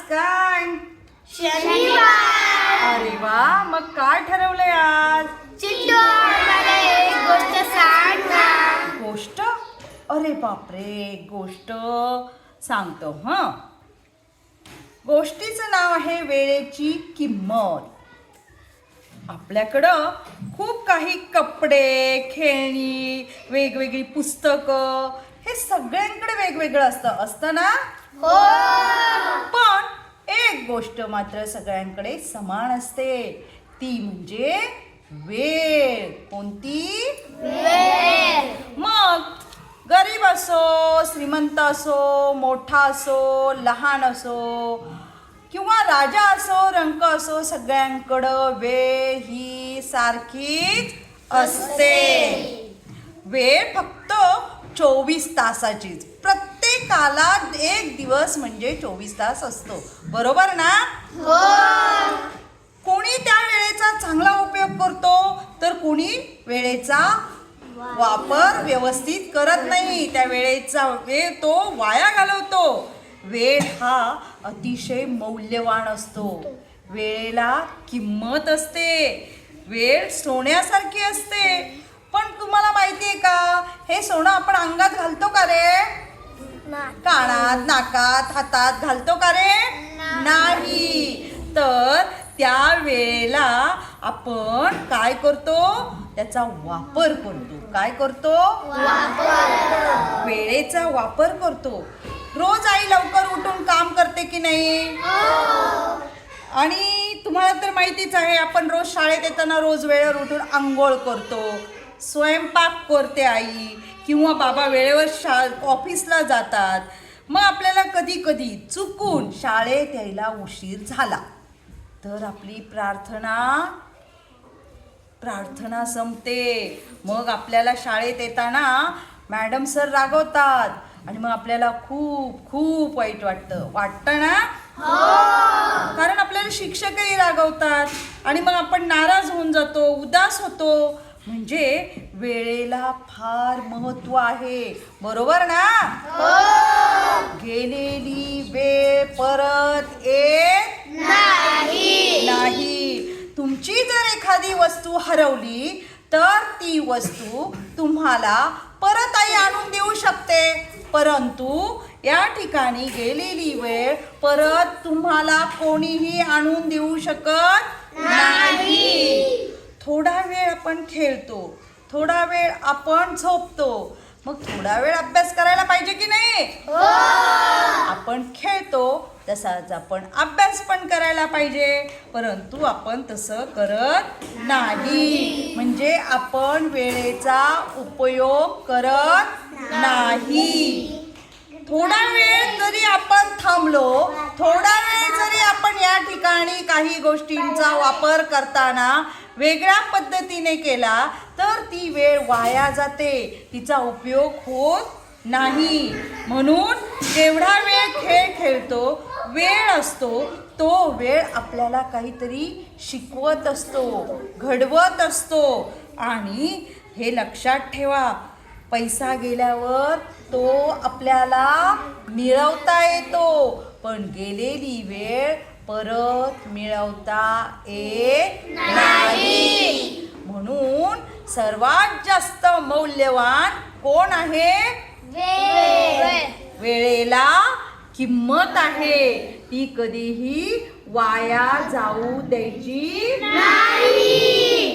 आज काय शनिवार. अरे वा मग काय ठरवलंय आज? गोष्ट गोष्ट? अरे बापरे गोष्ट सांगतो ह. गोष्टीचं नाव आहे वेळेची किंमत. आपल्याकडं खूप काही कपडे खेळणी वेगवेगळी पुस्तकं हे सगळ्यांकडे वेगवेगळं असतं असतं ना? हो. पण गोष्ट मात्र सगळ्यांकडे समान असते. ती म्हणजे वेळ. कोणती? वेळ. मग गरीब असो श्रीमंत असो मोठा असो लहान असो किंवा राजा असो रंक असो सगळ्यांकडं वेळ ही सारखीच असते. वेळ फक्त चोवीस तासाचीच. प्रत्येकाला एक दिवस म्हणजे चोवीस तास असतो. बरोबर ना? हो. कोणी त्या वेळेचा चांगला उपयोग करतो तर कोणी वेळेचा वापर व्यवस्थित करत नाही. त्या वेळेचा वेळ तो वाया घालवतो. वेळ हा अतिशय मौल्यवान असतो. वेळेला किंमत असते. वेळ सोन्यासारखी असते. पण तुम्हाला माहिती आहे का? हे सोनं आपण अंगात घालतो का रे? कानात नाकात हातात घालतो का रे? नाही. तर त्या वेळेला आपण काय करतो? त्याचा वापर करतो. काय करतो? वेळेचा वापर करतो. रोज आई लवकर उठून काम करते की नाही? आणि तुम्हाला तर माहितीच आहे आपण रोज शाळेत येताना रोज वेळेवर उठून आंघोळ करतो. स्वयंपाक करते आई. किंवा बाबा वेळेवर शा ऑफिसला जातात. मग आपल्याला कधी कधी चुकून शाळेत यायला उशीर झाला. तर आपली प्रार्थना प्रार्थना संपते. मग आपल्याला शाळेत येताना मॅडम सर रागवतात. आणि मग आपल्याला खूप खूप वाईट वाटतं. वाटतं ना? कारण आपल्याला शिक्षकही रागवतात. आणि मग आपण नाराज होऊन जातो उदास होतो. म्हणजे वेळेला फार महत्त्व आहे. बरोबर ना? गेलेली वेळ परत येत नाही. तुमची जर एखादी वस्तू हरवली तर ती वस्तू तुम्हाला परत आई आणून देऊ शकते. परंतु या ठिकाणी गेलेली वेळ परत तुम्हाला कोणीही आणून देऊ शकत नाही. थोडा वेळ आपण खेळतो थोडा वेळ आपण झोपतो मग थोडा वेळ अभ्यास करायला पाहिजे की नाही? आपण खेळतो तसाच आपण अभ्यास पण करायला पाहिजे परंतु आपण तसं करत नाही. म्हणजे आपण वेळेचा उपयोग करत नाही. थोडा वेळ जरी आपण थांबलो थोडा वेळ जरी आपण या ठिकाणी काही गोष्टींचा वापर करताना वेगळ्या पद्धतीने केला तर ती वेळ वाया जाते. तिचा उपयोग होत नाही. म्हणून जेवढा वेळ खेळ खेळतो वेळ असतो तो वेळ आपल्याला काहीतरी शिकवत असतो घडवत असतो. आणि हे लक्षात ठेवा पैसा गेल्यावर तो आपल्याला मिळवता येतो. पण गेलेली वेळ परत मिळवता येत नाही. म्हणून सर्वात जास्त मौल्यवान कोण आहे? वेळेला किंमत आहे. ती कधीही वाया जाऊ द्यायची नाही.